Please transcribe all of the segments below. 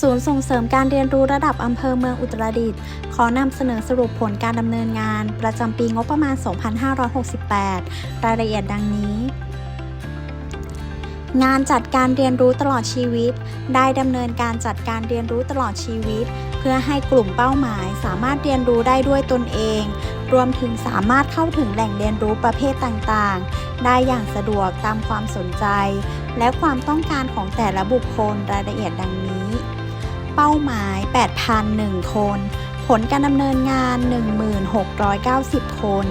ศูนย์ส่งเสริมการเรียนรู้ระดับอำเภอเมืองอุตรดิตถ์ขอนำเสนอสรุปผลการดำเนินงาน ประจำปีงบประมาณ 2568 รายละเอียดดังนี้ งานจัดการเรียนรู้ตลอดชีวิต ได้ดำเนินการจัดการเรียนรู้ตลอดชีวิต เพื่อให้กลุ่มเป้าหมายสามารถเรียนรู้ได้ด้วยตนเอง รวมถึงสามารถเข้าถึงแหล่งเรียนรู้ประเภทต่างๆ ได้อย่างสะดวกตามความสนใจ และความต้องการของแต่ละบุคคลรายละเอียดดังนี้ เป้าหมาย 8,001 คน ผลการดำเนินงาน 1690 คน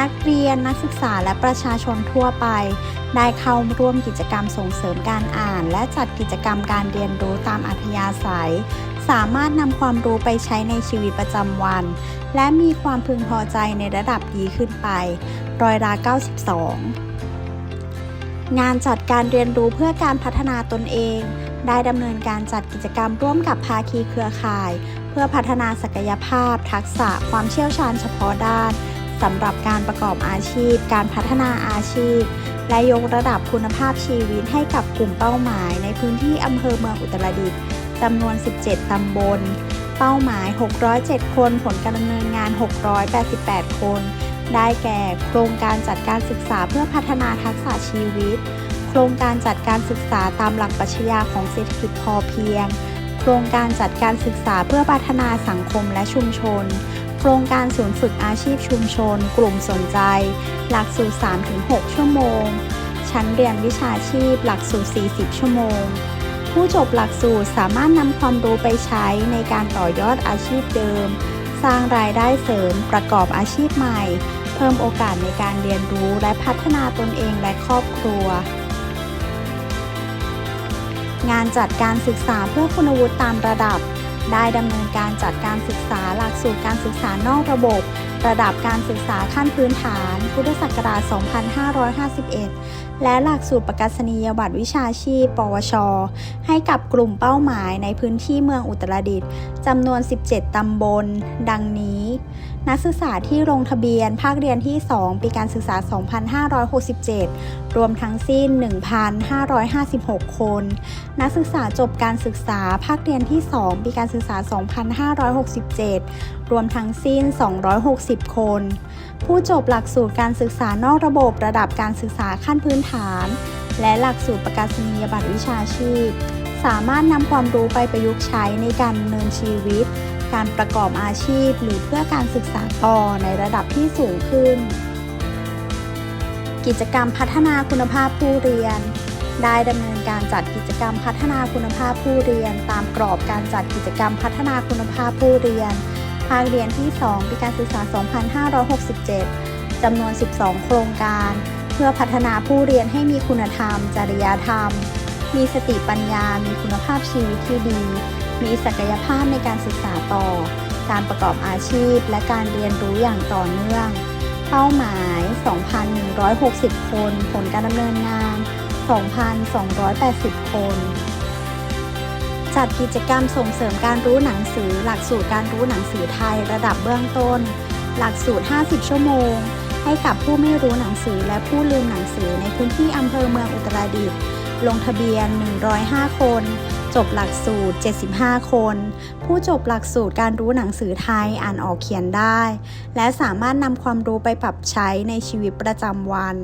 นักเรียนนักศึกษาและประชาชนทั่วไป ได้เข้าร่วมกิจกรรมส่งเสริมการอ่าน และจัดกิจกรรมการเรียนรู้ตามอัธยาศัย สามารถนำความรู้ไปใช้ในชีวิตประจำวัน และมีความพึงพอใจในระดับดีขึ้นไป ร้อยละ 92 งานจัดการเรียนรู้เพื่อการพัฒนาตนเอง ได้ดำเนินการจัดกิจกรรมร่วมกับภาคีเครือข่าย เพื่อพัฒนาศักยภาพ ทักษะความเชี่ยวชาญเฉพาะด้านสำหรับการประกอบอาชีพ การพัฒนาอาชีพ และยกระดับคุณภาพชีวิตให้กับกลุ่มเป้าหมายในพื้นที่อำเภอเมืองอุตรดิตถ์จำนวน 17 ตำบล เป้าหมาย 607 คน ผลการดำเนินงาน 688 คน ได้แก่ โครงการจัดการศึกษาเพื่อพัฒนาทักษะชีวิต ครงการจัดการศึกษาตามหลักปรัชญาของเศรษฐกิจพอเพียง โครงการจัดการศึกษาเพื่อพัฒนาสังคมและชุมชน โครงการศูนย์ฝึกอาชีพชุมชน กลุ่มสนใจ หลักสูตร 3-6 ชั่วโมง ชั้นเรียนวิชาชีพ หลักสูตร 40 ชั่วโมง ผู้จบหลักสูตรสามารถนำความรู้ไปใช้ในการต่อยอดอาชีพเดิม สร้างรายได้เสริม ประกอบอาชีพใหม่ เพิ่มโอกาสในการเรียนรู้และพัฒนาตนเองและครอบครัว งานจัดการศึกษาเพื่อคุณวุฒิตามระดับ ได้ดำเนินการจัดการศึกษาหลักสูตรการศึกษานอกระบบ ระดับการศึกษาขั้นพื้นฐาน พุทธศักราช 2551 และหลักสูตรประกาศนียบัตรวิชาชีพ ปวช ให้กับกลุ่มเป้าหมายในพื้นที่เมืองอุตรดิตถ์จำนวน 17 ตำบล ดังนี้ นักศึกษาที่ลงทะเบียน ภาคเรียนที่ 2 ปีการศึกษา 2567 รวมทั้งสิ้น 1,556 คน นักศึกษาจบการศึกษา ภาคเรียนที่ 2 ปีการศึกษา 2567 รวมทั้งสิ้น 260 คน ผู้จบหลักสูตรการศึกษานอกระบบระดับการศึกษาขั้นพื้นฐาน และหลักสูตรประกาศนียบัตรวิชาชีพ สามารถนำความรู้ไปประยุกต์ใช้ในการดำเนินชีวิต การประกอบอาชีพ หรือเพื่อการศึกษาต่อในระดับที่สูงขึ้น กิจกรรมพัฒนาคุณภาพผู้เรียน ได้ดำเนินการจัดกิจกรรมพัฒนาคุณภาพผู้เรียน ตามกรอบการจัดกิจกรรมพัฒนาคุณภาพผู้เรียน ภาคเรียนที่ 2 ปีการศึกษา 2567 จำนวน 12 โครงการ เพื่อพัฒนาผู้เรียนให้มีคุณธรรม จริยธรรม มีสติปัญญา มีคุณภาพชีวิตที่ดี มีศักยภาพในการศึกษาต่อ การประกอบอาชีพ และการเรียนรู้อย่างต่อเนื่อง เป้าหมาย 2,160 คน ผลการดำเนินงาน 2,280 คน จัดกิจกรรมส่งเสริมการรู้หนังสือ หลักสูตรการรู้หนังสือไทยระดับเบื้องต้น หลักสูตร 50 ชั่วโมง ให้กับผู้ไม่รู้หนังสือและผู้ลืมหนังสือในพื้นที่อำเภอเมืองอุตรดิตถ์ลงทะเบียน 105 คน จบหลักสูตร 75 คน ผู้จบหลักสูตรการรู้หนังสือไทยอ่านออกเขียนได้ และสามารถนำความรู้ไปปรับใช้ในชีวิตประจำวัน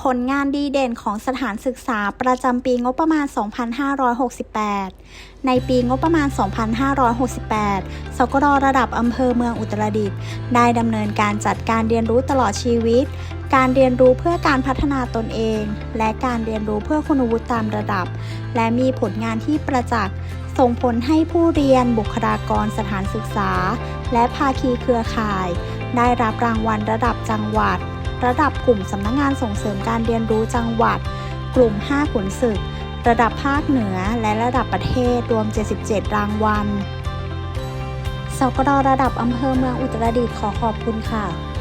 ผลงานดีเด่นของสถานศึกษาประจำปีงบประมาณ 2568 ในปีงบประมาณ 2568 สกรระดับอำเภอเมืองอุตรดิตถ์ได้ดำเนินการจัดการเรียนรู้ตลอดชีวิต การเรียนรู้เพื่อการพัฒนาตนเอง และการเรียนรู้เพื่อคุณวุฒิตามระดับ และมีผลงานที่ประจักษ์ส่งผลให้ผู้เรียนบุคลากรสถานศึกษา และภาคีเครือข่าย ได้รับรางวัลระดับจังหวัด ระดับกลุ่มสำนักงงานส่งเสริมการเรียนรู้จังหวัด กลุ่ม 5 ขุนศึก ระดับภาคเหนือและระดับประเทศรวม 77 รางวัลสกรระดับอำเภอเมืองอุตรดิตถ์ขอขอบคุณค่ะ